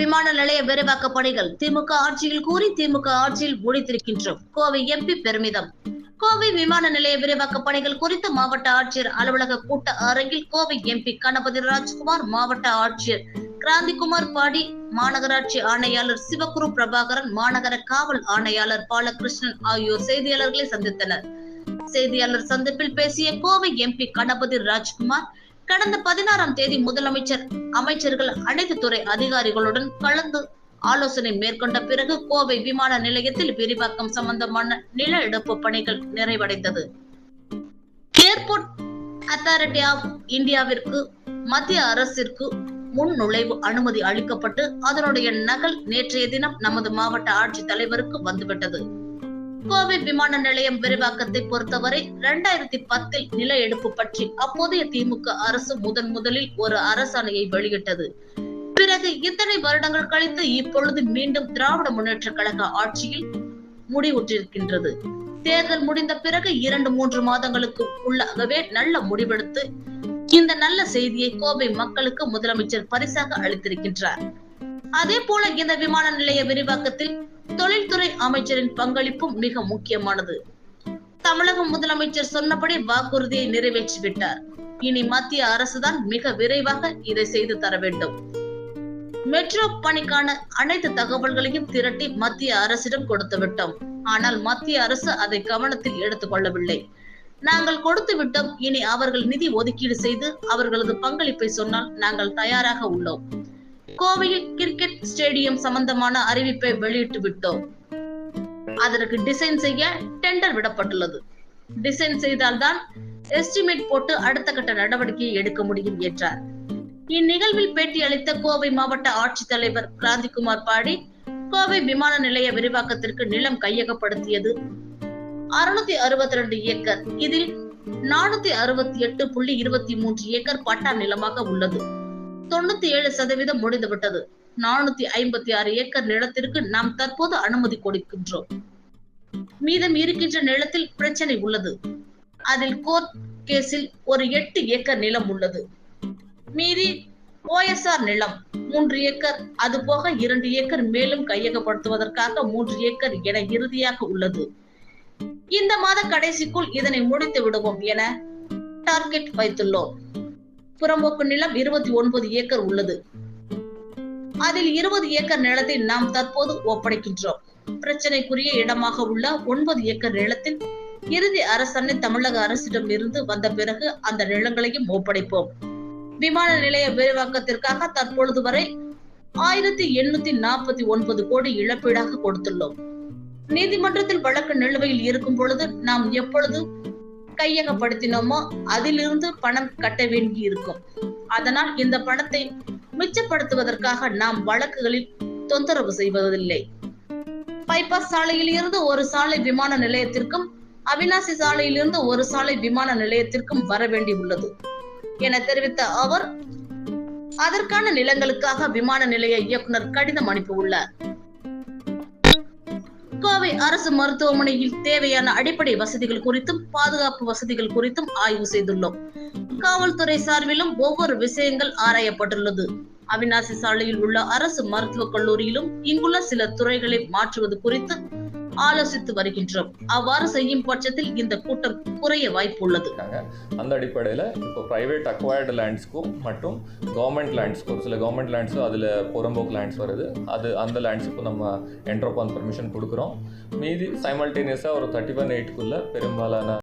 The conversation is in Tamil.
விமான நிலைய விரிவாக்க பணிகள் திமுக ஆட்சியில் கூறி திமுக ஆட்சியில் முடித்திருக்கின்றோம். கோவை எம்பி பெருமிதம். கோவை விமான நிலைய விரிவாக்க பணிகள் குறித்து மாவட்ட ஆட்சியர் அலுவலக கூட்ட அரங்கில் கோவை எம்பி கணபதி ராஜ்குமார் மாவட்ட ஆட்சியர் கிராந்திகுமார் பாடி மாநகராட்சி ஆணையாளர் சிவகுரு பிரபாகரன் மாநகர காவல் ஆணையாளர் பாலகிருஷ்ணன் ஆகியோர் செய்தியாளர்களை சந்தித்தனர். செய்தியாளர் சந்திப்பில் பேசிய கோவை எம்பி கணபதி ராஜ்குமார் கடந்த பதினாறாம் தேதி முதலமைச்சர் அமைச்சர்கள் அனைத்து துறை அதிகாரிகளுடன் கலந்து ஆலோசனை மேற்கொண்ட பிறகு கோவை விமான நிலையத்தில் விரிவாக்கம் சம்பந்தமான நில எடுப்பு பணிகள் நிறைவடைந்தது. ஏர்போர்ட் அத்தாரிட்டி ஆஃப் இந்தியாவிற்கு மத்திய அரசிற்கு முன் நுழைவு அனுமதி அளிக்கப்பட்டு அதனுடைய நகல் நேற்றைய தினம் நமது மாவட்ட ஆட்சித் தலைவருக்கு வந்துவிட்டது. கோவை விமான நிலையம் விரிவாக்கத்தை பொறுத்தவரை இரண்டாயிரத்தி பத்தில் நில எடுப்பு பற்றி அப்போதைய திமுக அரசு முதன் முதலில் ஒரு அரசாணையை வெளியிட்டது. பிறகு இத்தனை வருடங்கள் கழித்து இப்பொழுது மீண்டும் திராவிட முன்னேற்ற கழக ஆட்சியில் முடிவுற்றிருக்கின்றது. தேர்தல் முடிந்த பிறகு இரண்டு மூன்று மாதங்களுக்கு உள்ளாகவே நல்ல முடிவெடுத்து இந்த நல்ல செய்தியை கோவை மக்களுக்கு முதலமைச்சர் பரிசாக அளித்திருக்கின்றார். அதே போல இந்த விமான நிலைய விரிவாக்கத்தில் தொழில்துறை அமைச்சரின் பங்களிப்பும் மிக முக்கியமானது. தமிழக முதலமைச்சர் சொன்னபடி வாக்குறுதியை நிறைவேற்றிவிட்டார். இனி மத்திய அரசுதான் மிக விரைவாக இதை செய்து தர வேண்டும். மெட்ரோ பணிக்கான அனைத்து தகவல்களையும் திரட்டி மத்திய அரசிடம் கொடுத்து விட்டோம். ஆனால் மத்திய அரசு அதை கவனத்தில் எடுத்துக்கொள்ளவில்லை நாங்கள் கொடுத்து விட்டோம். இனி அவர்கள் நிதி ஒதுக்கீடு செய்து அவர்களது பங்களிப்பை சொன்னால் நாங்கள் தயாராக உள்ளோம். கோவையில் கிரிக்கெட் ஸ்டேடியம் சம்பந்தமான அறிவிப்பை வெளியிட்டு விட்டோம் அதற்கு டிசைன் செய்ய டெண்டர் விடப்பட்டுள்ளது. டிசைன் செய்தால்தான் எஸ்டிமேட் போட்டு அடுத்த கட்ட நடவடிக்கையை எடுக்க முடியும் என்றார். இந்நிகழ்வில் பேட்டியளித்த கோவை மாவட்ட ஆட்சித்தலைவர் கிராந்திகுமார் பாடி கோவை விமான நிலைய விரிவாக்கத்திற்கு நிலம் கையகப்படுத்தியது. அறுநூத்தி அறுபத்தி ரெண்டு ஏக்கர். இதில் நானூத்தி அறுபத்தி எட்டு புள்ளி இருபத்தி மூன்று ஏக்கர் பட்டா நிலமாக உள்ளது. தொண்ணூத்தி ஏழு சதவீதம் முடிந்துவிட்டது நானூத்தி ஐம்பத்தி ஆறு ஏக்கர் நிலத்திற்கு நாம் தற்போது அனுமதி கொடுக்கின்றோம். மீதம் இருக்கின்ற நிலத்தில் பிரச்சனை உள்ளது. அதில் கோர்ட் கேஸில் ஒரு எட்டு ஏக்கர் நிலம் உள்ளது. மீதி ஓஎஸ்ஆர் நிலம் மூன்று ஏக்கர் அது போக இரண்டு ஏக்கர் மேலும் கையகப்படுத்துவதற்காக மூன்று ஏக்கர் என இறுதியாக உள்ளது. இந்த மாத கடைசிக்குள் இதனை முடித்து விடுவோம் என டார்கெட் வைத்துள்ளோம். புறம்போக்கு நிலம் இருபத்தி ஒன்பது ஏக்கர் உள்ளது. அதில் இருபது ஏக்கர் நிலத்தை நாம் தற்போது ஒப்படைக்கின்றோம். பிரச்சனைக்குரிய இடமாக உள்ள ஒன்பது ஏக்கர் நிலத்தில் இறுதி அரசாணை தமிழக அரசிடம் இருந்து வந்த பிறகு அந்த நிலங்களையும் ஒப்படைப்போம். விமான நிலைய விரிவாக்கத்திற்காக தற்பொழுது வரை ஆயிரத்தி எண்ணூத்தி நாற்பத்தி ஒன்பது கோடி இழப்பீடாக கொடுத்துள்ளோம். நீதிமன்றத்தில் வழக்கு நிலுவையில் இருக்கும் பொழுது நாம் எப்பொழுது கையகப்படுத்தினோமோ அதிலிருந்து பணம் கட்ட வேண்டி இருக்கும். அதனால் இந்த பணத்தை மிச்சப்படுத்துவதற்காக நாம் வழக்குகளில் தொந்தரவு செய்வதில்லை. பைபாஸ் சாலையில் இருந்து ஒரு சாலை விமான நிலையத்திற்கும் அவினாசி சாலையிலிருந்து ஒரு சாலை விமான நிலையத்திற்கும் வர வேண்டி உள்ளது. என தெரிவித்த அவர் அதற்கான நிலங்களுக்காக விமான நிலைய இயக்குனர் கடிதம் அனுப்பியுள்ளார். கோவை அரசு மருத்துவமனையில் தேவையான அடிப்படை வசதிகள் குறித்தும் பாதுகாப்பு வசதிகள் குறித்தும் ஆய்வு செய்துள்ளோம். காவல்துறை சார்பிலும் ஒவ்வொரு விஷயங்கள் ஆராயப்பட்டுள்ளது. அவிநாசி சாலையில் உள்ள அரசு மருத்துவக் கல்லூரியிலும் இங்குள்ள சில துறைகளை மாற்றுவது குறித்து ஆலோசித்து வருகின்றோம். அவ்வாறு செய்யும் பட்சத்தில் இந்த கூட்டம் குறைய வாய்ப்பு உள்ளது அந்த அடிப்படையில் இப்போ ப்ரைவேட் அக்வயர்டு லேண்ட்ஸ்க்கும் மற்றும் கவர்மெண்ட் லேண்ட்ஸ்க்கும் சில கவர்மெண்ட் லேண்ட்ஸும் அதில் புறம்போக்கு லேண்ட்ஸ் வருது. அது அந்த லேண்ட்ஸுக்கும் நம்ம என்ட்ரோபான் பர்மிஷன் கொடுக்குறோம். மீதி சைமல்டேனியஸாக ஒரு தேர்ட்டி ஒன் எயிட்டுக்குள்ளே பெரும்பாலான